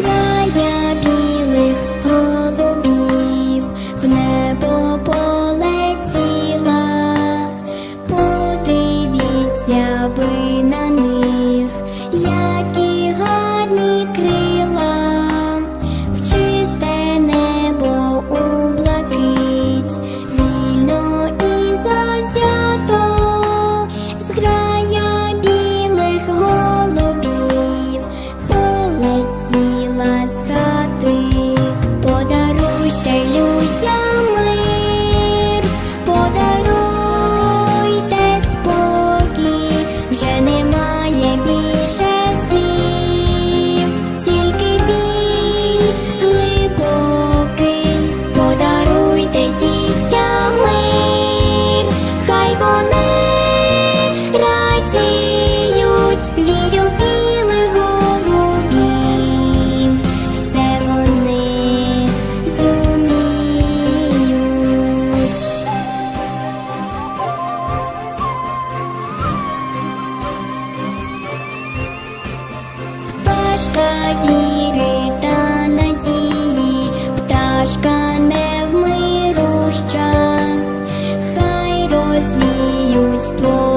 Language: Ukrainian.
зрая Пташка віри та надії, пташка не вмируща, хай розвіють твої.